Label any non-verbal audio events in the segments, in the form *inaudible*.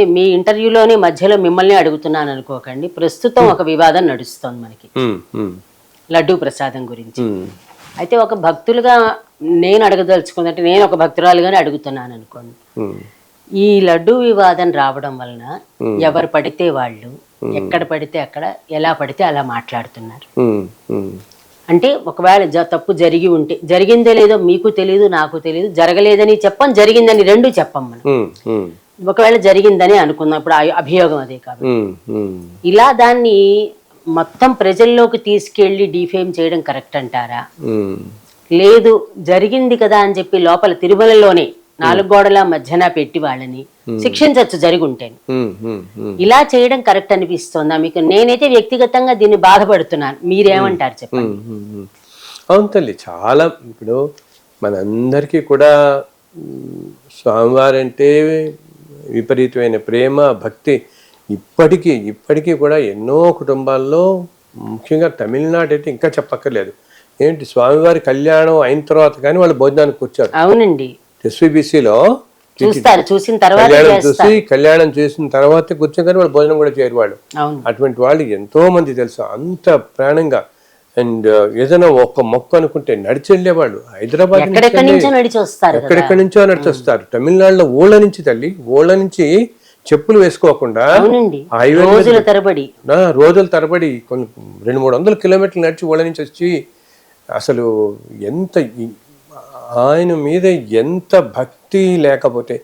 అయితే మీ ఇంటర్వ్యూలోనే మధ్యలో మిమ్మల్ని అడుగుతున్నాను అనుకోకండి. ప్రస్తుతం ఒక వివాదం నడుస్తోంది మనకి. ఉమ్, ఉమ్, లడ్డూ ప్రసాదం గురించి. అయితే ఒక భక్తులుగా నేను అడగదలుచుకుందంటే నేను ఒక భక్తురాలుగానే అడుగుతున్నాను అనుకోండి. ఈ లడ్డూ వివాదం రావడం వలన ఎవరు పడితే వాళ్ళు ఎక్కడ పడితే అక్కడ ఎలా పడితే అలా మాట్లాడుతున్నారు. అంటే ఒకవేళ తప్పు జరిగి ఉంటే జరిగిందో లేదో మీకు తెలియదు నాకు తెలియదు జరగలేదని చెప్పం జరిగిందని రెండు చెప్పం మనం. ఒకవేళ జరిగిందని అనుకుందాం ఇప్పుడు ఆ అభియోగం అదే ఉమ్. ఇలా దాన్ని మొత్తం ప్రజల్లోకి తీసుకెళ్ళి డిఫేమ్ చేయడం కరెక్ట్ అంటారా? లేదు జరిగింది కదా అని చెప్పి లోపల తిరుమలలోనే నాలుగు గోడల మధ్యన పెట్టి వాళ్ళని శిక్షించవచ్చు ఉమ్. ఇలా చేయడం కరెక్ట్ అనిపిస్తోందా మీకు? నేనైతే వ్యక్తిగతంగా దీన్ని బాధపడుతున్నాను. మీరేమంటారు చెప్పండి. అవును తల్లి చాలా ఇప్పుడు మనందరికీ కూడా స్వామివారంటే విపరీతమైన ప్రేమ భక్తి. ఇప్పటికీ ఇప్పటికీ కూడా ఎన్నో కుటుంబాల్లో ముఖ్యంగా తమిళనాడు అయితే ఇంకా చెప్పక్కర్లేదు. ఏంటి స్వామివారి కళ్యాణం అయిన తర్వాత కానీ వాళ్ళు భోజనానికి కూర్చోరు. అవునండి. ఎస్విబిసిలో చూస్తారు చూసిన తర్వాత కళ్యాణం చూసి కళ్యాణం చేసిన తర్వాత కూర్చొని కానీ వాళ్ళు భోజనం కూడా చేయరు వాళ్ళు. అటువంటి వాళ్ళు ఎంతో మంది తెలుసు? అంత ప్రాణంగా. అండ్ ఏదైనా ఒక్క మొక్క అనుకుంటే నడిచి వెళ్ళేవాళ్ళు హైదరాబాద్ ఎక్కడెక్కడి నుంచో నడిచి వస్తారు కదా. ఎక్కడెక్కడి నుంచో నడిచి వస్తారు తమిళనాడులో ఊళ్ళ నుంచి తల్లి ఊళ్ళ నుంచి చెప్పులు వేసుకోకుండా హైవే రోజుల తరబడి. రోజుల తరబడి కొన్ని రెండు మూడు వందల కిలోమీటర్లు నడిచి ఊళ్ళ నుంచి వచ్చి అసలు ఎంత ఆయన మీద ఎంత భక్తి లేకపోతే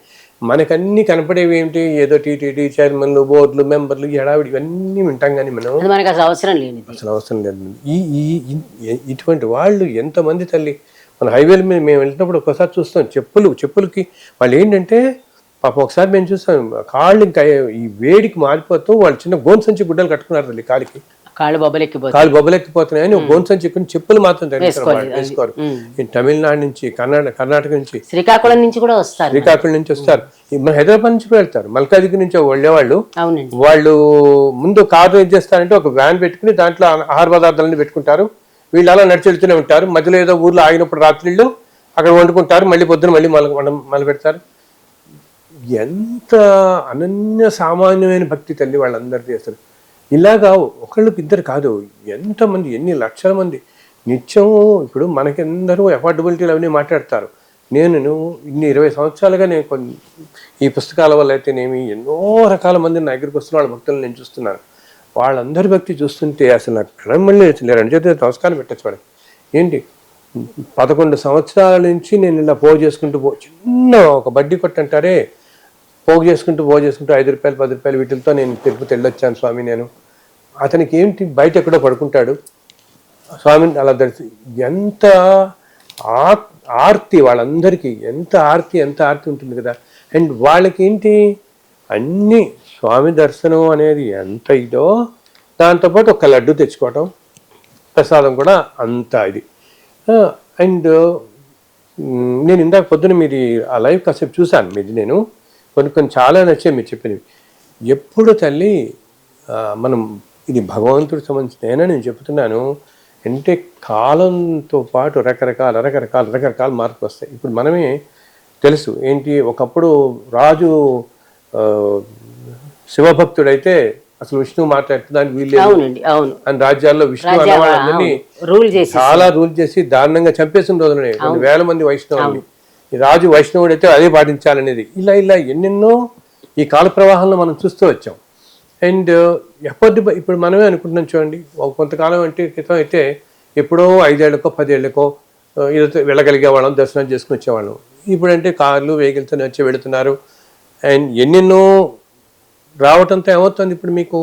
మనకన్నీ కనపడేవి ఏమిటి? ఏదో టీటీడీ చైర్మన్లు బోర్డులు మెంబర్లు ఈ హడావిడి ఇవన్నీ వింటాం కానీ మనం. మనకు అసలు అవసరం లేనిది. అసలు అవసరం లేదు. ఈ ఈ ఈ- ఇటువంటి వాళ్ళు ఎంతమంది తల్లి? మన హైవేల మీద మేము వెళ్ళినప్పుడు ఒకసారి చూస్తాం చెప్పులు చెప్పులకి వాళ్ళు ఏంటంటే పాపం ఒకసారి మేము చూస్తాం కాళ్ళు ఇంకా ఈ వేడికి మారిపోతూ వాళ్ళు చిన్న గోన్ సంచి గుడ్డలు కట్టుకున్నారు తల్లి కాలికి. కాళ్ళు బొబ్బలెక్కిపోతాయి. కాలు బొబ్బలెక్కిపోతున్నాయని ఒక గోన్ సంచి ఎక్కుని చెప్పులు మాత్రం. ఈ తమిళనాడు నుంచి కర్ణాటక కర్ణాటక నుంచి శ్రీకాకుళం నుంచి కూడా వస్తారు శ్రీకాకుళం నుంచి వస్తారు. మన హైదరాబాద్ నుంచి కూడా వెళ్తారు. మల్కాజిగిరి నుంచి వెళ్ళేవాళ్ళు. వాళ్ళు ముందు కారు ఏం చేస్తారంటే ఒక వ్యాన్ పెట్టుకుని దాంట్లో ఆహార పదార్థాలను పెట్టుకుంటారు. వీళ్ళు అలా నడిచి వెళ్తూనే ఉంటారు. మధ్యలో ఏదో ఊర్లో ఆగినప్పుడు రాత్రిళ్ళు అక్కడ వండుకుంటారు. మళ్ళీ పొద్దున మళ్ళీ మల మొదలు పెడతారు. ఎంత అనన్య సామాన్యమైన భక్తి తల్లి వాళ్ళందరిది అసలు. ఇలాగా ఒకళ్ళకి ఇద్దరు కాదు ఎంతమంది ఎన్ని లక్షల మంది. నిత్యం ఇప్పుడు మనకెందరూ అఫోర్డబిలిటీలు అవన్నీ మాట్లాడతారు. నేను ఇన్ని ఇరవై సంవత్సరాలుగా నేను కొన్ని ఈ పుస్తకాల వల్ల అయితేనేమి ఎన్నో రకాల మంది నా దగ్గరికి వస్తున్న వాళ్ళ భక్తులను నేను చూస్తున్నాను. వాళ్ళందరి భక్తి చూస్తుంటే అసలు నాకు కళ మళ్ళీ అని చేతి నమస్కారం పెట్టచ్చు వాళ్ళకి ఏంటి? పదకొండు సంవత్సరాల నుంచి నేను ఇలా పో చేసుకుంటూ పో చిన్న ఒక బడ్డీ కొట్టంటారే పోగు చేసుకుంటూ పోగు చేసుకుంటూ ఐదు రూపాయలు పది రూపాయలు వీటితో నేను తిరుపతి వెళ్ళొచ్చాను స్వామి నేను. అతనికి ఏంటి బయట ఎక్కడో పడుకుంటాడు. స్వామిని అలా దర్శి ఎంత ఆ- ఆర్తి వాళ్ళందరికీ ఎంత ఆర్తి ఎంత ఆర్తి ఉంటుంది కదా. అండ్ వాళ్ళకి ఏంటి అన్ని స్వామి దర్శనం అనేది ఎంత ఇదో దాంతోపాటు ఒక లడ్డు తెచ్చుకోవటం ప్రసాదం కూడా అంత ఇది. అండ్ నేను ఇందాక పొద్దున మీది ఆ లైవ్ కాసేపు చూశాను మీది నేను. కొన్ని కొన్ని చాలా నచ్చాయి మీరు చెప్పినవి. ఎప్పుడు తల్లి మనం ఇది భగవంతుడికి సంబంధించిన నేను చెప్తున్నాను అంటే కాలంతో పాటు రకరకాల రకరకాల రకరకాల మార్పులు వస్తాయి. ఇప్పుడు మనమే తెలుసు ఏంటి ఒకప్పుడు రాజు శివభక్తుడైతే అసలు విష్ణువు మాట్లాడుతున్నానికి వీళ్ళు అవునండి అవును. అని రాజ్యాల్లో విష్ణు అన్నవాళ్ళందరినీ చాలా రూల్ చేసి దారుణంగా చంపేసిన రోజులనే కొన్ని వేల మంది వైష్ణవుల్ని. ఈ రాజు వైష్ణవుడైతే అదే పాటించాలనేది. ఇలా ఇలా ఎన్నెన్నో ఈ కాల ప్రవాహంలో మనం చూస్తూ వచ్చాం. అండ్ ఎప్పటి ఇప్పుడు మనమే అనుకుంటున్నాం చూడండి. కొంతకాలం అంటే క్రితం అయితే ఎప్పుడో ఐదేళ్ళకో పదేళ్ళకో ఇదైతే వెళ్ళగలిగే వాళ్ళం దర్శనం చేసుకుని వచ్చేవాళ్ళం. ఇప్పుడంటే కార్లు వెహికల్తో వచ్చి వెళుతున్నారు. అండ్ ఎన్నెన్నో రావటంతో ఏమవుతుంది ఇప్పుడు మీకు?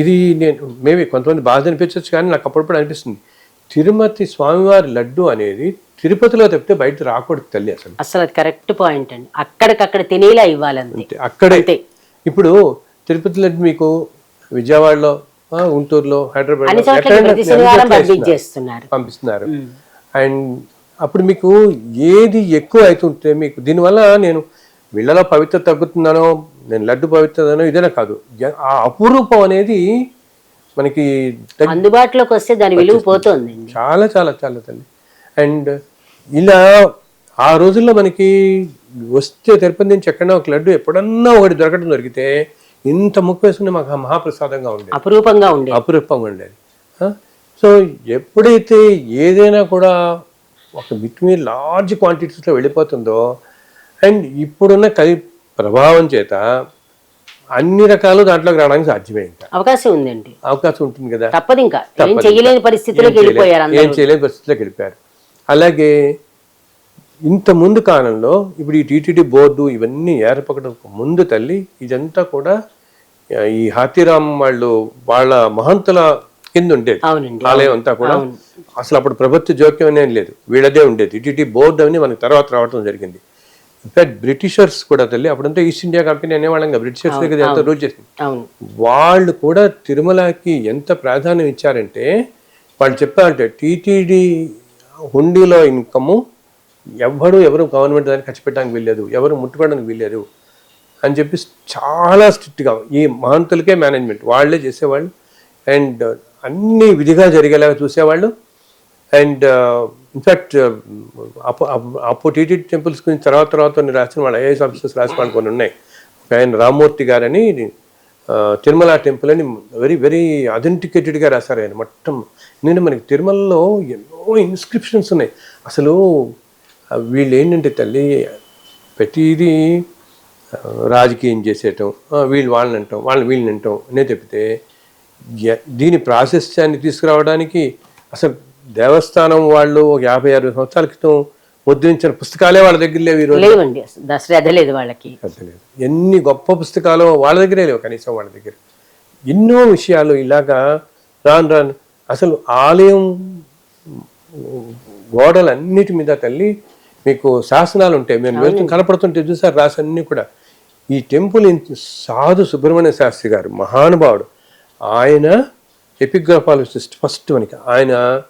ఇది నేను మేబీ కొంతమంది బాధ అనిపించవచ్చు కానీ నాకు అప్పుడప్పుడు అనిపిస్తుంది. తిరుమతి స్వామివారి లడ్డు అనేది తిరుపతిలో తప్పితే బయట రాకూడదు తల్లి అసలు. అసలు అది కరెక్ట్ పాయింట్ అండి. అక్కడికక్కడ తినేలా ఇవ్వాలంతే అక్కడే. ఇప్పుడు తిరుపతి లడ్డు మీకు విజయవాడలో గుంటూరులో హైదరాబాద్ పంపిస్తున్నారు. అండ్ అప్పుడు మీకు ఏది ఎక్కువ అవుతుంటే మీకు దీనివల్ల నేను వీళ్ళలో పవిత్ర తగ్గుతున్నానో నేను లడ్డు పవిత్రనో ఇదేనా కాదు. ఆ అపురూపం అనేది మనకి అందుబాటులోకి వస్తే దాని విలువ పోతుంది చాలా చాలా చాలా తల్లి. అండ్ ఇలా ఆ రోజుల్లో మనకి వస్తే తిరుపతి నుంచి ఎక్కడన్నా ఒక లడ్డు ఎప్పుడన్నా ఒకటి దొరకడం దొరికితే ఇంత ముక్కు వేసుకుని మాకు మహాప్రసాదంగా ఉండేది. అపురూపంగా ఉండేది. అపురూపంగా ఉండేది? సో ఎప్పుడైతే ఏదైనా కూడా ఒక బిట్వీన్ లార్జ్ క్వాంటిటీస్లో వెళ్ళిపోతుందో అండ్ ఇప్పుడున్న కలి ప్రభావం చేత అన్ని రకాలు దాంట్లోకి రావడానికి సాధ్యమే అవకాశం ఉందండి. అవకాశం ఉంటుంది కదా? తప్పదు ఇంకా. ఏం చేయలేని పరిస్థితిలోకి వెళ్ళిపోయారు ఏం చేయలేని పరిస్థితిలోకి వెళ్ళిపోయారు. అలాగే ఇంత ముందు కాలంలో ఇప్పుడు ఈ టీటీడీ బోర్డు ఇవన్నీ ఏర్పడడం ముందు తల్లి ఇదంతా కూడా ఈ హాతీరామ్ వాళ్ళు వాళ్ళ మహంతుల కింద ఉండేది. ఆలయం అంతా కూడా. అసలు అప్పుడు ప్రభుత్వ జోక్యం అనేది లేదు. వీళ్ళదే ఉండేది. టీటీడీ బోర్డు అని మనకి తర్వాత రావడం జరిగింది. ఇన్ఫాక్ట్ బ్రిటిషర్స్ కూడా తల్లి అప్పుడంతా ఈస్ట్ ఇండియా కంపెనీ అనేవాళ్ళం కదా బ్రిటిషర్స్ దగ్గర ఎంత రూల్ చేసింది? వాళ్ళు కూడా తిరుమలకి ఎంత ప్రాధాన్యం ఇచ్చారంటే వాళ్ళు చెప్పారంటే టీటీడీ హుండీలో ఇన్కము ఎవ్వడు ఎవరు గవర్నమెంట్ దాన్ని ఖర్చు పెట్టడానికి వీల్లేదు ఎవరు ముట్టుకోవడానికి వీల్లేదు అని చెప్పి చాలా స్ట్రిక్ట్గా ఈ మహంతులకే మేనేజ్మెంట్ వాళ్ళే చేసేవాళ్ళు. అండ్ అన్ని విధిగా జరిగేలాగా చూసేవాళ్ళు. అండ్ ఇన్ఫాక్ట్ అప్పు అప్పు- టీటీ టెంపుల్స్ గురించి తర్వాత తర్వాత రాసిన వాళ్ళు ఐఏఎస్ ఆఫీసర్స్ రాసిన వాళ్ళు కొన్ని ఉన్నాయి. ఆయన రామ్మూర్తి గారని తిరుమల టెంపుల్ అని వెరీ వెరీ అథెంటికేటెడ్గా రాశారు ఆయన. మొత్తం నేను మనకి తిరుమలలో ఎన్నో ఇన్స్క్రిప్షన్స్ ఉన్నాయి. అసలు వీళ్ళు ఏంటంటే తల్లి ప్రతిదీ రాజకీయం చేసేయటం వీళ్ళు వాళ్ళని అంటాం వాళ్ళని వీళ్ళని అంటాం అనే చెప్తే దీని ప్రాశస్త్యాన్ని తీసుకురావడానికి అసలు దేవస్థానం వాళ్ళు ఒక యాభై అరవై సంవత్సరాల క్రితం ముద్రించిన పుస్తకాలే వాళ్ళ దగ్గర లేవు ఈరోజు. లేవండి అసలు శ్రద్ధ లేదు వాళ్ళకి. లేదు. ఎన్ని గొప్ప పుస్తకాలు వాళ్ళ దగ్గరే లేవు కనీసం వాళ్ళ దగ్గర. ఎన్నో విషయాలు ఇలాగా రాను రాను. అసలు ఆలయం గోడలన్నిటి మీద తల్లి మీకు శాసనాలు ఉంటాయి. మేము వెళ్తూ కనపడుతుంటే చూసారు రాసన్నీ కూడా. ఈ టెంపుల్ సాధు సుబ్రహ్మణ్య శాస్త్రి గారు మహానుభావుడు. ఆయన ఎపిగ్రాఫాలజిస్ట్ ఫస్ట్ మనకి. ఆయన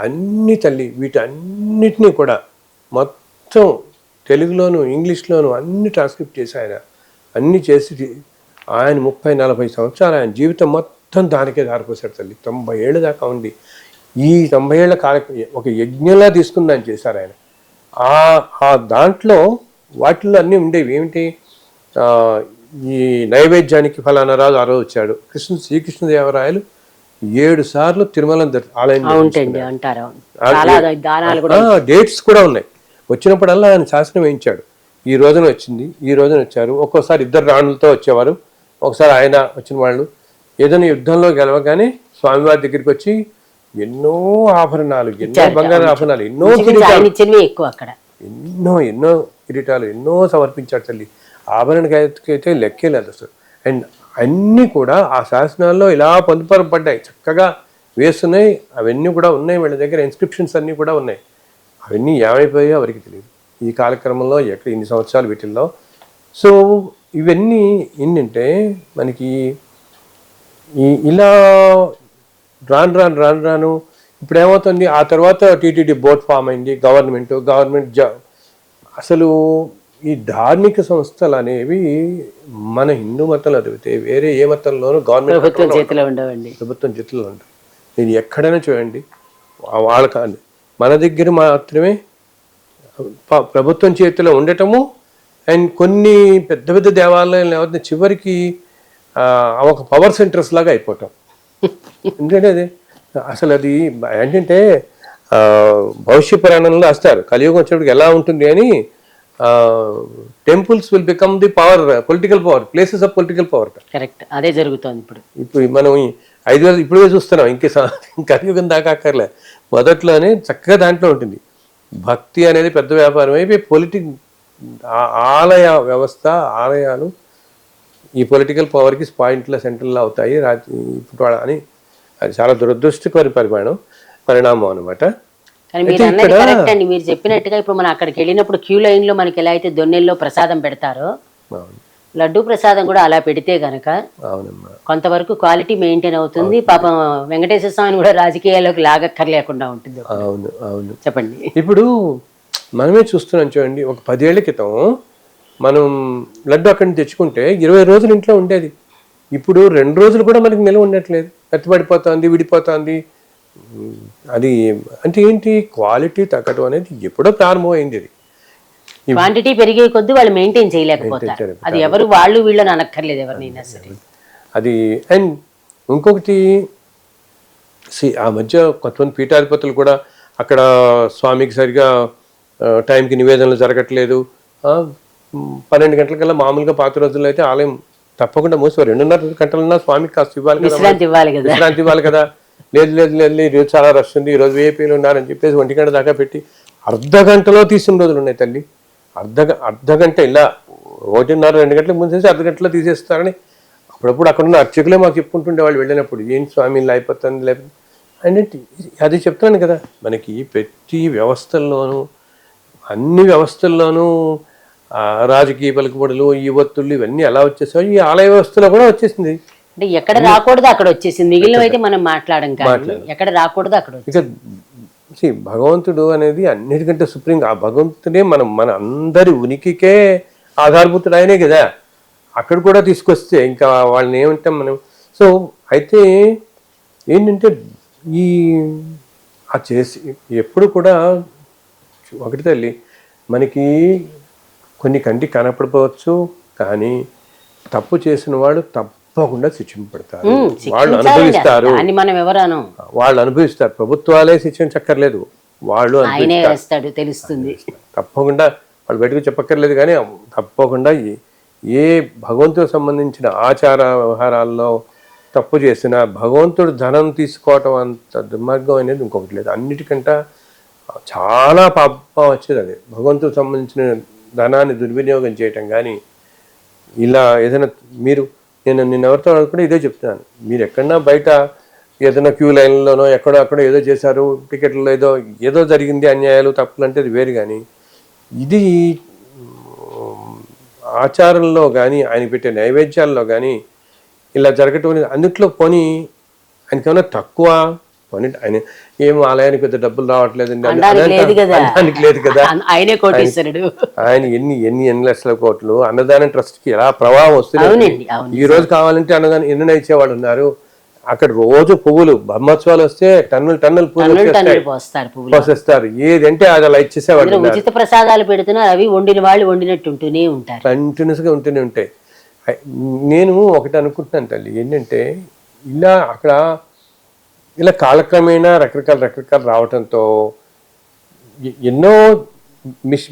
అన్ని తల్లి వీటన్నిటినీ కూడా మొత్తం తెలుగులోను ఇంగ్లీష్లోను అన్ని ట్రాన్స్క్రిప్ట్ చేసి ఆయన అన్ని చేసి ఆయన ముప్పై నలభై సంవత్సరాలు ఆయన జీవితం మొత్తం దానికే దారిపోసాడు తల్లి. తొంభై ఏళ్ళ దాకా ఉంది ఈ తొంభై ఏళ్ళ కాల ఒక యజ్ఞంలా తీసుకుని దాన్ని చేశారు ఆయన. ఆ దాంట్లో వాటిల్లో అన్నీ ఉండేవి. ఏమిటి? ఈ నైవేద్యానికి ఫలానా రాజు ఆ రోజు వచ్చాడు. కృష్ణ శ్రీకృష్ణదేవరాయలు ఏడు సార్లు తిరుమల ఆలయం డేట్స్ కూడా ఉన్నాయి. వచ్చినప్పుడల్లా ఆయన శాసనం వేయించాడు. ఈ రోజున వచ్చింది ఈ రోజున వచ్చారు. ఒక్కోసారి ఇద్దరు రాణులతో వచ్చేవారు. ఒకసారి ఆయన వచ్చిన వాళ్ళు ఏదైనా యుద్ధంలో గెలవగానే స్వామివారి దగ్గరికి వచ్చి ఎన్నో ఆభరణాలు ఎన్నో బంగారు ఆభరణాలు ఎన్నో ఎక్కువ అక్కడ. ఎన్నో ఎన్నో కిరీటాలు ఎన్నో సమర్పించాడు తల్లి. ఆభరణకైతే లెక్కే లేదు అసలు. అండ్ అన్నీ కూడా ఆ శాసనాల్లో ఇలా పొందుపరపడ్డాయి. చక్కగా వేస్తున్నాయి. అవన్నీ కూడా ఉన్నాయి. వీళ్ళ దగ్గర ఇన్స్క్రిప్షన్స్ అన్నీ కూడా ఉన్నాయి. అవన్నీ ఏమైపోయాయో ఎవరికి తెలియదు. ఈ కాలక్రమంలో ఎక్కడ ఇన్ని సంవత్సరాలు వీటిల్లో సో ఇవన్నీ ఏంటంటే మనకి ఈ ఇలా రాను రాను రాను రాను ఇప్పుడు ఏమవుతుంది? ఆ తర్వాత టీటీడీ బోర్డ్ ఫామ్ అయింది గవర్నమెంట్ గవర్నమెంట్ జా అసలు ఈ ధార్మిక సంస్థలు అనేవి మన హిందూ మతంలో చదివితే వేరే ఏ మతంలోనూ గవర్నమెంట్ ప్రభుత్వం చేతిలో ఉండవండి. ప్రభుత్వం చేతుల్లో ఉంటుంది నేను ఎక్కడైనా చూడండి వాళ్ళ మన దగ్గర మాత్రమే ప్రభుత్వం చేతిలో ఉండటము అండ్ కొన్ని పెద్ద పెద్ద దేవాలయాలు ఏమవుతుంది చివరికి ఒక పవర్ సెంటర్స్ లాగా అయిపోవటం. *laughs* ఎందుకంటే అది అసలు అది ఏంటంటే భవిష్య పురాణంలో వస్తారు కలియుగం వచ్చేప్పటికి ఎలా ఉంటుంది అని temples will become the power political power places of political power correct అదే జరుగుతోంది ఇప్పుడు. ఇప్పుడు మనం ఐదు వేలు ఇప్పుడే చూస్తున్నాం ఇంకే కలియుగం దాకా అక్కర్లే మొదట్లోనే చక్కగా దాంట్లో ఉంటుంది. భక్తి అనేది పెద్ద వ్యాపారం అయిపోయి పొలిటిక్ ఆలయ వ్యవస్థ ఆలయాలు ఈ పొలిటికల్ పవర్కి పాయింట్ల సెంటర్లో అవుతాయి. రాజ అని అది చాలా దురదృష్టకర పరిమాణం పరిణామం అనమాట కానీ మీరు అన్నది కరెక్ట్ అండి. మీరు చెప్పినట్టుగా ఇప్పుడు మనం అక్కడికి వెళ్ళినప్పుడు క్యూ లైన్లో మనకి ఎలా అయితే దొన్నెల్లో ప్రసాదం పెడతారో అవును. లడ్డు ప్రసాదం కూడా అలా పెడితే గనక కొంతవరకు క్వాలిటీ మెయింటైన్ అవుతుంది. పాపం వెంకటేశ్వర స్వామిని కూడా రాజకీయాల్లోకి లాగక్కర్లేకుండా ఉంటుంది అవును అవును. చెప్పండి. ఇప్పుడు మనమే చూస్తున్నాం చూడండి ఒక పదేళ్ళ క్రితం మనం లడ్డు అక్కడి నుంచి తెచ్చుకుంటే ఇరవై రోజులు ఇంట్లో ఉండేది. ఇప్పుడు రెండు రోజులు కూడా మనకి నిల్వ ఉండట్లేదు. ఎత్తబడిపోతుంది విడిపోతుంది. అది అంటే ఏంటి? క్వాలిటీ తగ్గడం అనేది ఎప్పుడో ప్రారంభమైంది ఇది. క్వాంటిటీ పెరిగే కొద్దీ వాళ్ళు మెయింటైన్ చేయలేకపోతారు. అది ఎవరు వాళ్ళు వీళ్ళని అనక్కర్లేదు ఎవరినైనా సరే. అది అండ్ ఇంకొకటి ఆ మధ్య కొంతమంది పీఠాధిపతులు కూడా అక్కడ స్వామికి సరిగా టైంకి నివేదనలు జరగట్లేదు. పన్నెండు గంటలకల్లా మామూలుగా పాత రోజుల్లో అయితే ఆలయం తప్పకుండా మూసేవారు. రెండున్నర గంటలన్నా స్వామికి కాస్త ఇవ్వాలి కదా. విశ్రాంతి ఇవ్వాలి కదా. లేదు లేదు లేదు లేదు, ఈరోజు చాలా రష్ ఉంది ఈరోజు వేపీలు ఉన్నారని చెప్పేసి ఒంటి గంట దాకా పెట్టి అర్ధ గంటలో తీసిన రోజులు ఉన్నాయి తల్లి. అర్ధ అర్ధగంట అర్ధ గంట ఇలా ఒకటిన్నర రెండు గంటలకు ముందేసి అర్ధ గంటలో తీసేస్తారని అప్పుడప్పుడు అక్కడ ఉన్న అర్చకులే మాకు చెప్పుకుంటుండే వాళ్ళు వెళ్ళినప్పుడు ఏం స్వామి అయిపోతుంది లేకపోతే అది చెప్తున్నాను కదా మనకి ప్రతి వ్యవస్థల్లోనూ అన్ని వ్యవస్థల్లోనూ రాజకీయ పలుకుబడులు ఈ ఒత్తుళ్ళు ఇవన్నీ ఎలా వచ్చేసాయో ఈ ఆలయ వ్యవస్థలో కూడా వచ్చేసింది. అంటే ఎక్కడ రాకూడదు అక్కడ వచ్చేసింది. మిగిలినవి అయితే మనం మాట్లాడడం కానీ ఎక్కడ రాకూడదు అక్కడ భగవంతుడు అనేది అన్నిటికంటే సుప్రీం. ఆ భగవంతుడే మనం మన అందరి ఉనికికే ఆధారభూతుడు ఆయనే కదా. అక్కడ కూడా తీసుకొస్తే ఇంకా వాళ్ళని ఏమంటాం మనం? సో అయితే ఏంటంటే ఈ ఆ చేసి ఎప్పుడు కూడా ఒకటి తల్లి మనకి కొన్ని కంటికి కనపడిపోవచ్చు కానీ తప్పు చేసిన వాడు తప్పకుండా శిక్షింపడతారు ఉమ్, వాళ్ళు. అనుభవిస్తారు. దాన్ని మనం ఎవరను? వాళ్ళు అనుభవిస్తారు. ప్రభుత్వాలే శిక్షించక్కర్లేదు వాళ్ళు ఆయనే అనుభవిస్తారు. వేస్తాడు తెలుస్తుంది. తప్పకుండా వాళ్ళు బయటకు చెప్పక్కర్లేదు కానీ తప్పకుండా ఏ- ఏ భగవంతుడు సంబంధించిన ఆచార వ్యవహారాల్లో తప్పు చేసినా భగవంతుడు ధనం తీసుకోవటం అంత దుర్మార్గం అనేది ఇంకొకటి లేదు. అన్నిటికంటే చాలా పాపం వచ్చేది అది. భగవంతుడికి సంబంధించిన ధనాన్ని దుర్వినియోగం చేయటం కానీ ఇలా ఏదైనా మీరు నేను నిన్న ఎవరితో అనుకుంటే ఇదే చెప్తున్నాను. మీరు ఎక్కడన్నా బయట ఏదైనా క్యూ లైన్లోనో ఎక్కడో అక్కడో ఏదో చేశారు టికెట్లో ఏదో ఏదో జరిగింది అన్యాయాలు తప్పులు అంటే అది వేరు కానీ ఇది ఆచారంలో కానీ ఆయన పెట్టే నైవేద్యాల్లో కానీ ఇలా జరగటం అనేది అందుట్లో పోనీ ఆయనకి ఏమైనా తక్కువ పోనీ ఆయన ఏం ఆలయానికి పెద్ద డబ్బులు రావట్లేదండి. అనడానికి లేదు కదా. ఆయన- కోటేశ్వరుడు. ఆయన ఎన్ని ఎన్ని ఎన్ని లక్షల కోట్లు అన్నదానం ట్రస్ట్కి ఎలా ప్రభావం వస్తుంది? ఈ రోజు కావాలంటే అన్నదానం ఎన్ని ఇచ్చేవాళ్ళు ఉన్నారు? అక్కడ రోజు పువ్వులు బ్రహ్మోత్సవాలు వస్తే టన్నులు టన్నులు పువ్వులు పోసేస్తారు. ఏదంటే అది అలా ఇచ్చేసేవాళ్ళు ఉచిత ప్రసాదాలు పెడుతున్నారు. అవి వండిన వాళ్ళు వండినట్టు ఉంటూనే ఉంటారు. కంటిన్యూస్గా ఉంటూనే ఉంటాయి. నేను ఒకటి అనుకుంటున్నాను తల్లి ఏంటంటే ఇలా అక్కడ ఇలా కాలక్రమేణా రకరకాల రకరకాలు రావటంతో ఎ- ఎన్నో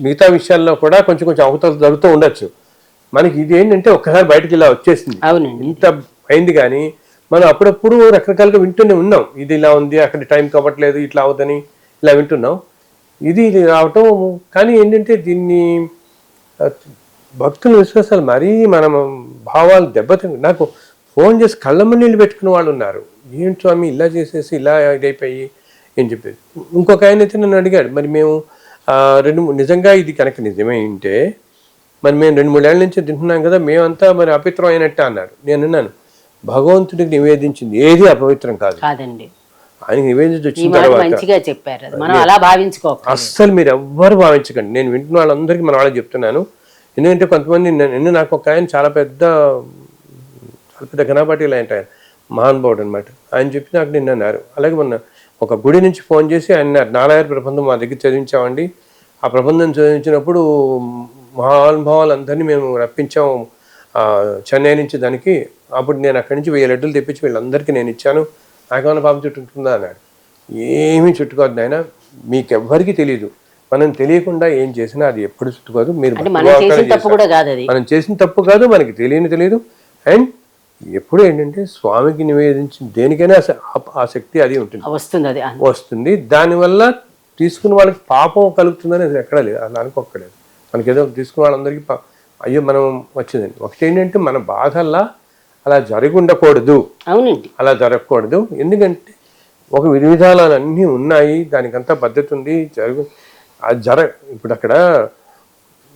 మిగతా విషయాల్లో కూడా కొంచెం కొంచెం అవతలు జరుగుతూ ఉండొచ్చు. మనకి ఇది ఏంటంటే ఒక్కసారి బయటకు ఇలా వచ్చేసింది. అవునండి. ఇంత అయింది కానీ మనం అప్పుడప్పుడు రకరకాలుగా వింటూనే ఉన్నాం. ఇది ఇలా ఉంది అక్కడ టైం కావట్లేదు ఇట్లా అవుదని ఇలా వింటున్నాం. ఇది ఇది రావటం కానీ ఏంటంటే దీన్ని భక్తుల విశ్వాసాలు మరీ మనం భావాలు దెబ్బతి నాకు ఫోన్ చేసి కళ్ళమ్మ నీళ్ళు పెట్టుకున్న వాళ్ళు ఉన్నారు. ఏంటి స్వామి ఇలా చేసేసి ఇలా ఇదైపోయి? ఏం చెప్పేది ఇంకొక ఆయన అయితే నన్ను అడిగాడు మరి మేము రెండు నిజంగా ఇది కనుక నిజమే ఉంటే మరి మేము రెండు మూడేళ్ళ నుంచి తింటున్నాం కదా మేమంతా మరి అపవిత్రం అయినట్టే అన్నాడు నేను అన్నాను భగవంతుడికి నివేదించింది ఏది అపవిత్రం కాదు. కాదండి. ఆయనకి నివేదించి వచ్చిన తర్వాత చెప్పారు మనం అలా అస్సలు మీరు ఎవ్వరు భావించకండి. నేను వింటున్న వాళ్ళందరికీ మన వాళ్ళకి చెప్తున్నాను. ఎందుకంటే కొంతమంది నిన్న నాకు ఒక ఆయన చాలా పెద్ద చాలా పెద్ద ఘనపాటిలు ఆయన మహానుభావుడు అనమాట ఆయన చెప్పి నాకు నిన్న అన్నారు. అలాగే మొన్న ఒక గుడి నుంచి ఫోన్ చేసి ఆయన నాలాయర్ ప్రబంధం మా దగ్గర చదివించామండి. ఆ ప్రబంధం చదివించినప్పుడు మహానుభావాలందరినీ మేము రప్పించాము. చెన్నై నుంచి దానికి. అప్పుడు నేను అక్కడి నుంచి వెయ్యి లడ్డూలు తెప్పించి వీళ్ళందరికీ నేను ఇచ్చాను. నాకేమైనా పాపం చుట్టుకుంటుందా అన్నాడు. ఏమీ చుట్టుకోవద్దు ఆయన మీకెవ్వరికీ తెలియదు మనం తెలియకుండా ఏం చేసినా అది ఎప్పుడు చుట్టుకోదు. మీరు మనం చేసిన తప్పు కాదు మనకి తెలియని తెలియదు అండ్ ఎప్పుడు ఏంటంటే స్వామికి నివేదించిన దేనికైనా ఆ శక్తి అది ఉంటుంది. వస్తుంది అది. వస్తుంది. దానివల్ల తీసుకున్న వాళ్ళకి పాపం కలుగుతుందని అది ఎక్కడా లేదు. అలా అనుకోక్కలేదు మనకి ఏదో తీసుకున్న వాళ్ళందరికీ అయ్యో మనం వచ్చిందండి. ఒకటి ఏంటంటే మన బాధల్లా అలా జరిగి ఉండకూడదు అవునండి. అలా జరగకూడదు. ఎందుకంటే ఒక విధి విధానాలు అన్నీ ఉన్నాయి. దానికంతా పద్ధతి ఉంది. జరుగు అది జర ఇప్పుడు అక్కడ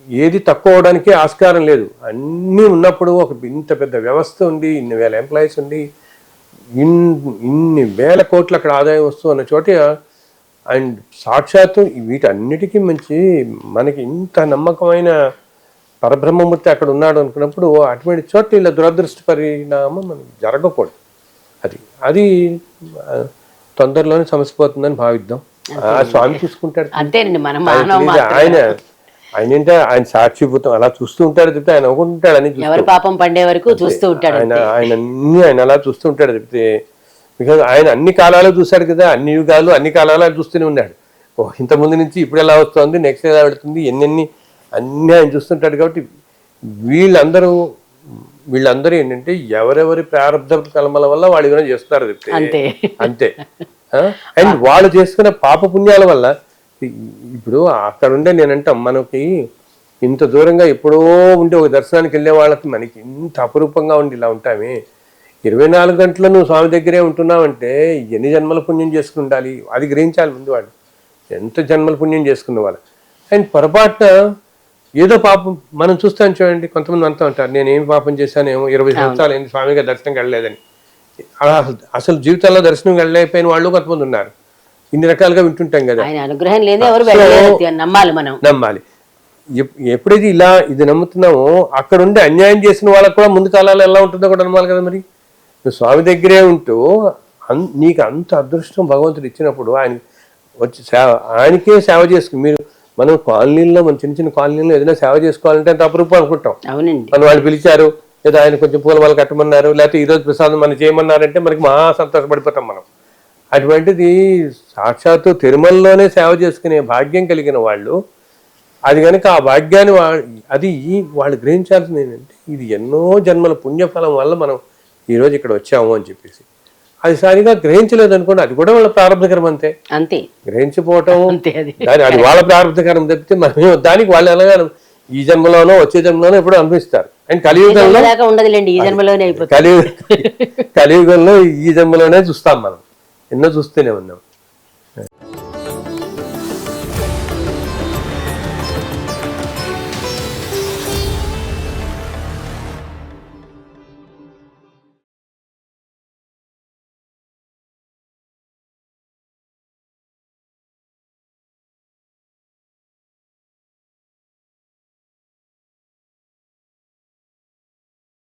ఏది తక్కువ అవడానికి ఆస్కారం లేదు. అన్నీ ఉన్నప్పుడు ఒక ఇంత పెద్ద వ్యవస్థ ఉంది ఇన్ని వేల ఎంప్లాయీస్ ఉంది ఇన్ ఇన్ని వేల కోట్లు అక్కడ ఆదాయం వస్తూ ఉన్న చోట అండ్ సాక్షాత్తు వీటన్నిటికీ మంచి మనకి ఇంత నమ్మకమైన పరబ్రహ్మమూర్తి అక్కడ ఉన్నాడు అనుకున్నప్పుడు అటువంటి చోట ఇలా దురదృష్ట పరిణామం మనకి జరగకూడదు. అది అది తొందరలోనే సమసిపోతుందని భావిద్దాం. ఆ స్వామి చూసుకుంటాడు. అంతేనండి. మనం. ఆయన ఆయన ఏంటంటే ఆయన సాక్షిభూతం అలా చూస్తూ ఉంటాడు చెప్తే ఆయన అనుకుంటాడు అని ఎవరి పాపం పండే వరకు చూస్తూ ఉంటాడు ఆయన ఆయన అన్ని ఆయన అలా చూస్తూ ఉంటాడు చెప్తే బికాజ్ ఆయన అన్ని కాలాలు చూశాడు కదా అన్ని యుగాలు అన్ని కాలాలు చూస్తూనే ఉన్నాడు. ఓ ఇంత ముందు నుంచి ఇప్పుడు ఎలా వస్తుంది నెక్స్ట్ ఎలా పెడుతుంది ఎన్నెన్ని అన్ని ఆయన చూస్తుంటాడు కాబట్టి వీళ్ళందరూ వీళ్ళందరూ ఏంటంటే ఎవరెవరి ప్రారంభ కలమల వల్ల వాళ్ళు ఏమైనా చేస్తున్నారు చెప్తే అంతే. అంతే. అండ్ *laughs* వాళ్ళు చేసుకున్న పాప పుణ్యాల వల్ల ఇప్పుడు అక్కడ ఉండే నేనంటాం మనకి ఇంత దూరంగా ఎప్పుడో ఉండే ఒక దర్శనానికి వెళ్ళే వాళ్ళకి మనకి ఇంత అపురూపంగా ఉండి ఇలా ఉంటామే. ఇరవై నాలుగు గంటలు నువ్వు స్వామి దగ్గరే ఉంటున్నావంటే ఎన్ని జన్మల పుణ్యం చేసుకుని ఉండాలి అది గ్రహించాలి ముందు వాళ్ళు ఎంత జన్మల పుణ్యం చేసుకున్న వాళ్ళు. అండ్ పొరపాటున ఏదో పాపం మనం చూస్తాం చూడండి కొంతమంది అంతా ఉంటారు. నేను ఏం పాపం చేశానేమో ఇరవై సంవత్సరాలు ఏంటి స్వామిగా దర్శనంకి వెళ్ళలేదని అసలు జీవితంలో దర్శనం వెళ్ళలేకపోయిన వాళ్ళు కొంతమంది ఉన్నారు. ఇన్ని రకాలుగా వింటుంటాం కదా. ఆయన అనుగ్రహం లేదే ఎవరు వెళ్ళలేరు నమ్మాలి మనం. నమ్మాలి. ఎప్- ఎప్పుడైతే ఇలా ఇది నమ్ముతున్నామో అక్కడ ఉండి అన్యాయం చేసిన వాళ్ళకు కూడా ముందు కాలాలు ఎలా ఉంటుందో కూడా నమ్మాలి కదా మరి. నువ్వు స్వామి దగ్గరే ఉంటూ నీకు అంత అదృష్టం భగవంతుడు ఇచ్చినప్పుడు ఆయన వచ్చి సేవ ఆయనకే సేవ చేసుకుని మీరు మనం కాలనీల్లో మన చిన్న చిన్న కాలనీలో ఏదైనా సేవ చేసుకోవాలంటే అంత అపరూపం అనుకుంటాం. అవునండి. మన వాళ్ళు పిలిచారు లేదా ఆయన కొంచెం పూల వాళ్ళు కట్టమన్నారు లేకపోతే ఈరోజు ప్రసాదం మనం చేయమన్నారంటే మనకి మహా సంతోషపడిపోతాం మనం. అటువంటిది సాక్షాత్తు తిరుమలలోనే సేవ చేసుకునే భాగ్యం కలిగిన వాళ్ళు అది కనుక ఆ భాగ్యాన్ని వా- అది వాళ్ళు గ్రహించాల్సింది ఏంటంటే ఇది ఎన్నో జన్మల పుణ్యఫలం వల్ల మనం ఈరోజు ఇక్కడ వచ్చాము అని చెప్పేసి. అది సరిగా గ్రహించలేదు అనుకోండి అది కూడా వాళ్ళ ప్రారంభకరం అంతే. అంతే. గ్రహించిపోవటం అది. వాళ్ళ ప్రారంభకరం తప్పితే మనం దానికి వాళ్ళు ఎలాగా ఈ జన్మలోనో వచ్చే జన్మలోనో ఎప్పుడో అనిపిస్తారు అండ్ కలియుగంలో కలియుగ కలియుగంలో ఈ జన్మలోనే చూస్తాం మనం. ఎన్నో చూస్తూనే ఉన్నాం.